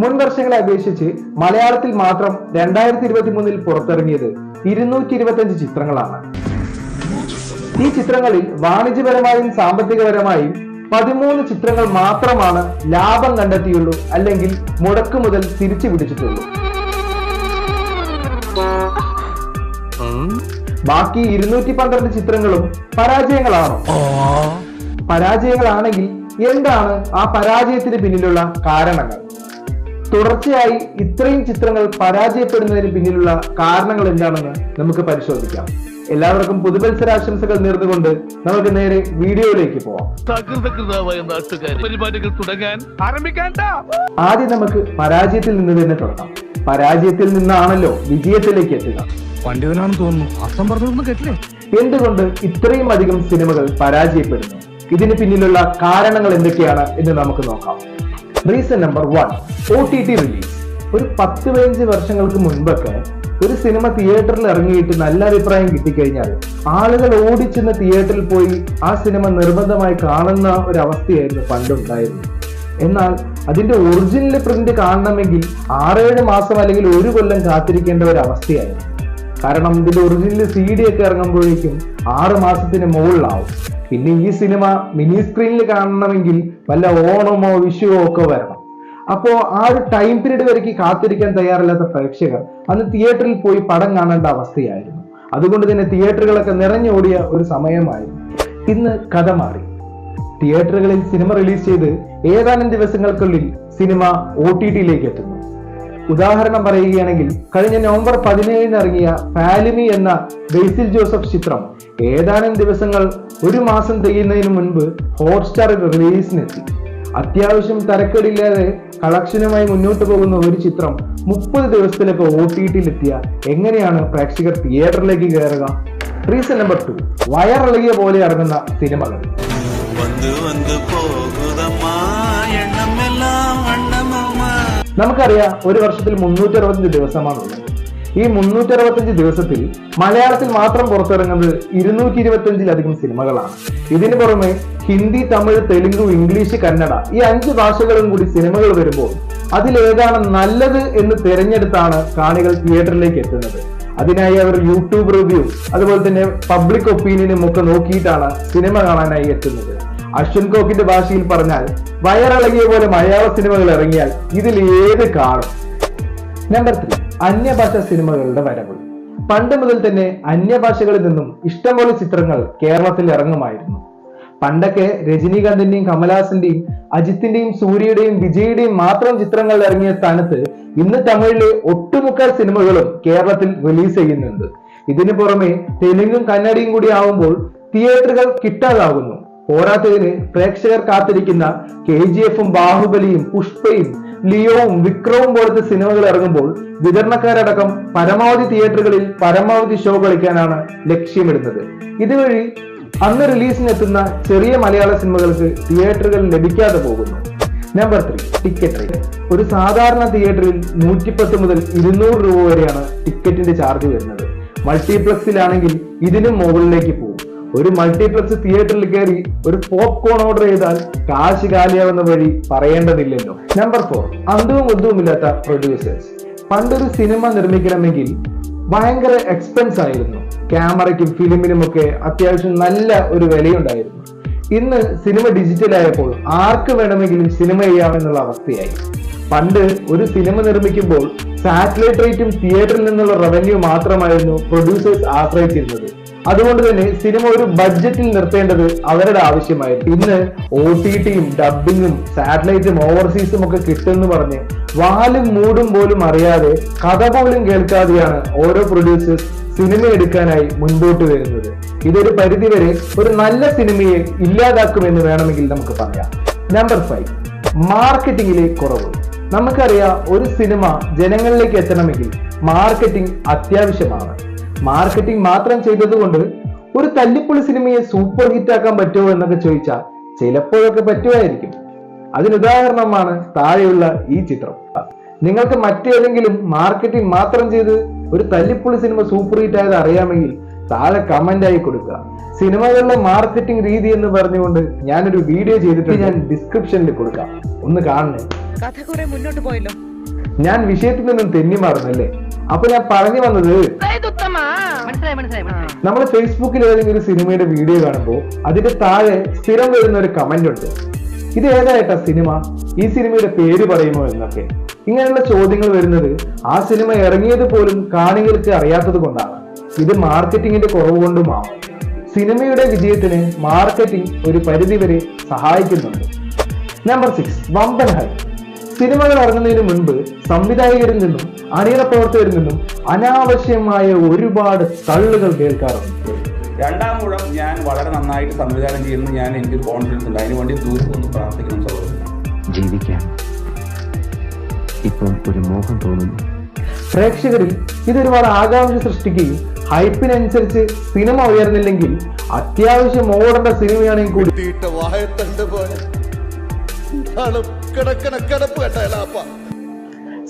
മുൻ വർഷങ്ങളെ അപേക്ഷിച്ച് മലയാളത്തിൽ മാത്രം രണ്ടായിരത്തി ഇരുപത്തി മൂന്നിൽ പുറത്തിറങ്ങിയത് ഇരുന്നൂറ്റി ഇരുപത്തി ചിത്രങ്ങളാണ്. ഈ ചിത്രങ്ങളിൽ വാണിജ്യപരമായും സാമ്പത്തികപരമായും പതിമൂന്ന് ചിത്രങ്ങൾ മാത്രമാണ് ലാഭം കണ്ടെത്തിയുള്ളൂ അല്ലെങ്കിൽ മുടക്കു മുതൽ തിരിച്ചു പിടിച്ചിട്ടുള്ളൂ. ബാക്കി ഇരുന്നൂറ്റി പന്ത്രണ്ട് ചിത്രങ്ങളും പരാജയങ്ങളാണോ. പരാജയങ്ങളാണെങ്കിൽ എന്താണ് ആ പരാജയത്തിന് പിന്നിലുള്ള കാരണങ്ങൾ? തുടർച്ചയായി ഇത്രയും ചിത്രങ്ങൾ പരാജയപ്പെടുന്നതിന് പിന്നിലുള്ള കാരണങ്ങൾ എന്താണെന്ന് നമുക്ക് പരിശോധിക്കാം. എല്ലാവർക്കും പുതുവത്സരാശംസകൾ നേർന്നുകൊണ്ട് നമുക്ക് നേരെ വീഡിയോയിലേക്ക് പോവാം. പരിപാടികൾ തുടങ്ങാൻ ആരംഭിക്കാൻ ആദ്യം നമുക്ക് പരാജയത്തിൽ നിന്ന് തന്നെ തുടങ്ങാം. പരാജയത്തിൽ നിന്നാണല്ലോ വിജയത്തിലേക്ക് എത്തുക. പണ്ഡിതനാണെന്ന് തോന്നുന്നു. അർത്ഥം പറഞ്ഞൊന്നും കേട്ടില്ലേ? എന്തുകൊണ്ട് ഇത്രയും അധികം സിനിമകൾ പരാജയപ്പെടുന്നു? ഇതിന് പിന്നിലുള്ള കാരണങ്ങൾ എന്തൊക്കെയാണ് എന്ന് നമുക്ക് നോക്കാം. Reason number one O T T release ഒരു പത്ത് പതിനഞ്ച് വർഷങ്ങൾക്ക് മുൻപൊക്കെ ഒരു സിനിമ തിയേറ്ററിൽ ഇറങ്ങിയിട്ട് നല്ല അഭിപ്രായം കിട്ടിക്കഴിഞ്ഞാൽ ആളുകൾ ഓടിച്ചെന്ന് തിയേറ്ററിൽ പോയി ആ സിനിമ നിർബന്ധമായി കാണുന്ന ഒരു അവസ്ഥയായിരുന്നു പണ്ടുണ്ടായിരുന്നത്. എന്നാൽ അതിന്റെ ഒറിജിനൽ പ്രിന്റ് കാണണമെങ്കിൽ ആറേഴ് മാസം അല്ലെങ്കിൽ ഒരു കൊല്ലം കാത്തിരിക്കേണ്ട ഒരു അവസ്ഥയായിരുന്നു കാരണം ഇതിന്റെ ഒറിജിനൽ സി ഡി ഒക്കെ ഇറങ്ങുമ്പോഴേക്കും ആറ് മാസത്തിന് മുകളിലാവും. പിന്നെ ഈ സിനിമ മിനി സ്ക്രീനിൽ കാണണമെങ്കിൽ വല്ല ഓണമോ വിഷുവോ ഒക്കെ വരണം. അപ്പോൾ ആ ഒരു ടൈം പീരീഡ് വരയ്ക്ക് കാത്തിരിക്കാൻ തയ്യാറില്ലാത്ത പ്രേക്ഷകർ അന്ന് തിയേറ്ററിൽ പോയി പടം കാണേണ്ട അവസ്ഥയായിരുന്നു. അതുകൊണ്ട് തന്നെ തിയേറ്ററുകളൊക്കെ നിറഞ്ഞോടിയ ഒരു സമയമായിരുന്നു. ഇന്ന് കഥ മാറി. തിയേറ്ററുകളിൽ സിനിമ റിലീസ് ചെയ്ത് ഏതാനും ദിവസങ്ങൾക്കുള്ളിൽ സിനിമ ഒ ടി ടിയിലേക്ക് എത്തുന്നു. ഉദാഹരണം പറയുകയാണെങ്കിൽ കഴിഞ്ഞ നവംബർ പതിനേഴിന് ഇറങ്ങിയ ഫാലിമി എന്ന ബേസിൽ ജോസഫ് ചിത്രം ഏതാനും ദിവസങ്ങൾ ഒരു മാസം തികയുന്നതിന് മുൻപ് ഹോട്ട്സ്റ്റാർ റിലീസിനെത്തി. അത്യാവശ്യം തരക്കേടില്ലാതെ കളക്ഷനുമായി മുന്നോട്ട് പോകുന്ന ഒരു ചിത്രം മുപ്പത് ദിവസത്തിലൊക്കെ ഒ ടി ടിയിലെത്തിയ എങ്ങനെയാണ് പ്രേക്ഷകർ തിയേറ്ററിലേക്ക് കയറുക? റീസൺ നമ്പർ ടു വയറിളകിയ പോലെ ഇറങ്ങുന്ന സിനിമകൾ. നമുക്കറിയാം ഒരു വർഷത്തിൽ മുന്നൂറ്റി അറുപത്തഞ്ച് ദിവസമാണുള്ളത് ഈ മുന്നൂറ്റി അറുപത്തഞ്ച് ദിവസത്തിൽ മലയാളത്തിൽ മാത്രം പുറത്തിറങ്ങുന്നത് ഇരുന്നൂറ്റി ഇരുപത്തഞ്ചിലധികം സിനിമകളാണ്. ഇതിനു പുറമെ ഹിന്ദി തമിഴ് തെലുങ്ക് ഇംഗ്ലീഷ് കന്നഡ ഈ അഞ്ച് ഭാഷകളും കൂടി സിനിമകൾ വരുമ്പോൾ അതിലേതാണ് നല്ലത് എന്ന് തിരഞ്ഞെടുത്താണ് കാണികൾ തിയേറ്ററിലേക്ക് എത്തുന്നത്. അതിനായി അവർ യൂട്യൂബ് റിവ്യൂ അതുപോലെ തന്നെ പബ്ലിക് ഒപ്പീനിയനും ഒക്കെ നോക്കിയിട്ടാണ് സിനിമ കാണാനായി എത്തുന്നത്. അശ്വൻ കോക്കിന്റെ ഭാഷയിൽ പറഞ്ഞാൽ വയറിളകിയ പോലെ മലയാള സിനിമകൾ ഇറങ്ങിയാൽ ഇതിൽ ഏത് കാണും? നമ്പർ ത്രീ അന്യഭാഷ സിനിമകളുടെ വരവ്. പണ്ട് മുതൽ തന്നെ അന്യഭാഷകളിൽ നിന്നും ഇഷ്ടംപോലെ ചിത്രങ്ങൾ കേരളത്തിൽ ഇറങ്ങുമായിരുന്നു. പണ്ടൊക്കെ രജനീകാന്തിന്റെയും കമലഹാസന്റെയും അജിത്തിന്റെയും സൂര്യയുടെയും വിജയുടെയും മാത്രം ചിത്രങ്ങൾ ഇറങ്ങിയ സ്ഥാനത്ത് ഇന്ന് തമിഴിലെ ഒട്ടുമുക്കാൽ സിനിമകളും കേരളത്തിൽ റിലീസ് ചെയ്യുന്നുണ്ട്. ഇതിനു പുറമെ തെലുങ്കും കന്നഡയും കൂടി ആവുമ്പോൾ തിയേറ്ററുകൾ കിട്ടാതാകുന്നു. പോരാത്തതിന് പ്രേക്ഷകർ കാത്തിരിക്കുന്ന കെ ജി എഫും ബാഹുബലിയും പുഷ്പയും ലിയോവും വിക്രവും പോലത്തെ സിനിമകൾ ഇറങ്ങുമ്പോൾ വിതരണക്കാരടക്കം പരമാവധി തിയേറ്ററുകളിൽ പരമാവധി ഷോ കളിക്കാനാണ് ലക്ഷ്യമിടുന്നത്. ഇതുവഴി അന്ന് റിലീസിനെത്തുന്ന ചെറിയ മലയാള സിനിമകൾക്ക് തിയേറ്ററുകൾ ലഭിക്കാതെ പോകുന്നു. Number three ticket rate. ഒരു സാധാരണ തിയേറ്ററിൽ നൂറ്റിപ്പത്ത് മുതൽ ഇരുന്നൂറ് രൂപ വരെയാണ് ടിക്കറ്റിന്റെ ചാർജ് വരുന്നത്. മൾട്ടിപ്ലക്സിലാണെങ്കിൽ ഇതിനും മുകളിലേക്ക് പോകും. ഒരു മൾട്ടിപ്ലക്സ് തിയേറ്ററിൽ കയറി ഒരു പോപ്കോൺ ഓർഡർ ചെയ്താൽ കാശ് കാലിയാവുന്ന വഴി പറയേണ്ടതില്ലല്ലോ. നമ്പർ ഫോർ അന്തവും ഒന്നുമില്ലാത്ത പ്രൊഡ്യൂസേഴ്സ് പണ്ടൊരു സിനിമ നിർമ്മിക്കണമെങ്കിൽ ഭയങ്കര എക്സ്പെൻസ് ആയിരുന്നു. ക്യാമറയ്ക്കും ഫിലിമിനും ഒക്കെ അത്യാവശ്യം നല്ല ഒരു വിലയുണ്ടായിരുന്നു. ഇന്ന് സിനിമ ഡിജിറ്റൽ ആയപ്പോൾ ആർക്ക് വേണമെങ്കിലും സിനിമ ചെയ്യാമെന്നുള്ള അവസ്ഥയായി. പണ്ട് ഒരു സിനിമ നിർമ്മിക്കുമ്പോൾ സാറ്റലൈറ്റ് റേറ്റും തിയേറ്ററിൽ നിന്നുള്ള റവന്യൂ മാത്രമായിരുന്നു പ്രൊഡ്യൂസേഴ്സ് ആശ്രയിച്ചിരുന്നത്. അതുകൊണ്ട് തന്നെ സിനിമ ഒരു ബഡ്ജറ്റിൽ നിർത്തേണ്ടത് അവരുടെ ആവശ്യമായിരുന്നു. ഇന്ന് ഒ ടി ടിയും ഡബിങ്ങും സാറ്റലൈറ്റും ഓവർസീസും ഒക്കെ കിട്ടുമെന്ന് പറഞ്ഞ് വാലും മൂടും പോലും അറിയാതെ കഥ പോലും കേൾക്കാതെയാണ് ഓരോ പ്രൊഡ്യൂസേഴ്സ് സിനിമ എടുക്കാനായി മുൻപോട്ട് വരുന്നത്. ഇതൊരു പരിധിവരെ ഒരു നല്ല സിനിമയെ ഇല്ലാതാക്കുമെന്ന് വേണമെങ്കിൽ നമുക്ക് പറയാം. നമ്പർ ഫൈവ് മാർക്കറ്റിംഗിലെ കുറവ്. നമുക്കറിയാം ഒരു സിനിമ ജനങ്ങളിലേക്ക് എത്തണമെങ്കിൽ മാർക്കറ്റിംഗ് അത്യാവശ്യമാണ്. മാർക്കറ്റിംഗ് മാത്രം ചെയ്തതുകൊണ്ട് ഒരു തല്ലിപ്പൊളി സിനിമയെ സൂപ്പർ ഹിറ്റ് ആക്കാൻ പറ്റുമോ എന്നൊക്കെ ചോദിച്ചാൽ ചിലപ്പോഴൊക്കെ പറ്റുമായിരിക്കും. അതിനുദാഹരണമാണ് താഴെയുള്ള ഈ ചിത്രം. നിങ്ങൾക്ക് മറ്റേതെങ്കിലും മാർക്കറ്റിംഗ് മാത്രം ചെയ്ത് ഒരു തല്ലിപ്പൊളി സിനിമ സൂപ്പർ ഹിറ്റ് ആയത് അറിയാമെങ്കിൽ താഴെ കമന്റ് ആയി കൊടുക്കുക. സിനിമകളിലെ മാർക്കറ്റിംഗ് രീതി എന്ന് പറഞ്ഞുകൊണ്ട് ഞാനൊരു വീഡിയോ ചെയ്തിട്ട് ഞാൻ ഡിസ്ക്രിപ്ഷനിൽ കൊടുക്കാം. ഒന്ന് കാണണേ. കഥ കുറെ മുന്നോട്ട് പോയല്ലോ. ഞാൻ വിഷയത്തിൽ നിന്നും തെന്നി മാറുന്നല്ലേ? അപ്പൊ ഞാൻ പറഞ്ഞു വന്നത് നമ്മൾ ഫേസ്ബുക്കിൽ ഏതെങ്കിലും ഒരു സിനിമയുടെ വീഡിയോ കാണുമ്പോൾ അതിന്റെ താഴെ സ്ഥിരം വരുന്ന ഒരു കമന്റ് ഉണ്ട്. ഇത് ഏതായിട്ടാ സിനിമ? ഈ സിനിമയുടെ പേര് പറയുമോ എന്നൊക്കെ. ഇങ്ങനെയുള്ള ചോദ്യങ്ങൾ വരുന്നത് ആ സിനിമ ഇറങ്ങിയത് പോലും കാണികൾക്ക് അറിയാത്തത് കൊണ്ടാണ്. ഇത് മാർക്കറ്റിംഗിന്റെ കുറവ് കൊണ്ടുമാവും സിനിമയുടെ വിജയത്തിന് മാർക്കറ്റിംഗ് ഒരു പരിധിവരെ സഹായിക്കുന്നുണ്ട്. നമ്പർ സിക്സ് വമ്പൻ ഹൈ. സിനിമകൾ ഇറങ്ങുന്നതിന് മുൻപ് സംവിധായകരിൽ നിന്നും അണിയറ പ്രവർത്തകരിൽ നിന്നും അനാവശ്യമായ ഒരുപാട് തള്ളുകൾ കേൾക്കാറുണ്ട്. രണ്ടാം മൂഴം ഞാൻ വളരെ നന്നായിട്ട് സംവിധാനം ചെയ്യുന്നു. ഞാൻ എനിക്ക് കോൺഫിഡൻസ് ഉണ്ട്. അതിനുവേണ്ടി ദൂരത്തൊന്ന് പ്രാർത്ഥിക്കണം സഹോദരൻ ജീവിക്കാൻ ഇപ്പം ഒരു മോഹം തോന്നുന്നു. പ്രേക്ഷകരിൽ ഇതൊരുപാട് ആകാംക്ഷ സൃഷ്ടിക്കുകയും ഹൈപ്പിനനുസരിച്ച് സിനിമ ഉയർന്നില്ലെങ്കിൽ അത്യാവശ്യം ഓടേണ്ട സിനിമയാണെങ്കിൽ കൂടി വായത്തണ്ട് പോലെ.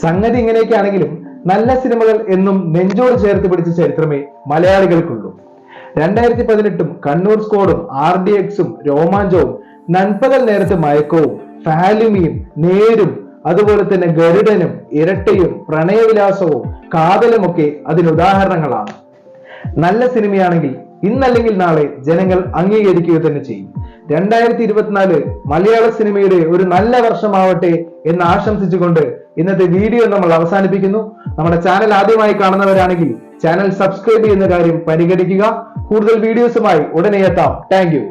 സംഗതി ഇങ്ങനെയൊക്കെ ആണെങ്കിലും നല്ല സിനിമകൾ എന്നും നെഞ്ചോട് ചേർത്ത് പിടിച്ച ചരിത്രമേ മലയാളികൾക്കുള്ളൂ. രണ്ടായിരത്തി പതിനെട്ടും കണ്ണൂർ സ്കോഡും ആർ ഡി എക്സും രോമാഞ്ചവും നൻപകൽ നേരത്തെ മയക്കവും ഫാലിമിയും നേരും അതുപോലെ തന്നെ ഗരുഡനും ഇരട്ടയും പ്രണയവിലാസവും കാതലുമൊക്കെ അതിന് ഉദാഹരണങ്ങളാണ്. നല്ല സിനിമയാണെങ്കിൽ ഇന്നല്ലെങ്കിൽ നാളെ ജനങ്ങൾ അംഗീകരിക്കുക തന്നെ ചെയ്യും. രണ്ടായിരത്തി ഇരുപത്തിനാല് മലയാള സിനിമയുടെ ഒരു നല്ല വർഷമാവട്ടെ എന്ന് ആശംസിച്ചുകൊണ്ട് ഇന്നത്തെ വീഡിയോ നമ്മൾ അവസാനിപ്പിക്കുന്നു. നമ്മുടെ ചാനൽ ആദ്യമായി കാണുന്നവരാണെങ്കിൽ ചാനൽ സബ്സ്ക്രൈബ് ചെയ്യുന്ന കാര്യം പരിഗണിക്കുക. കൂടുതൽ വീഡിയോസുമായി ഉടനെ എത്താം. താങ്ക്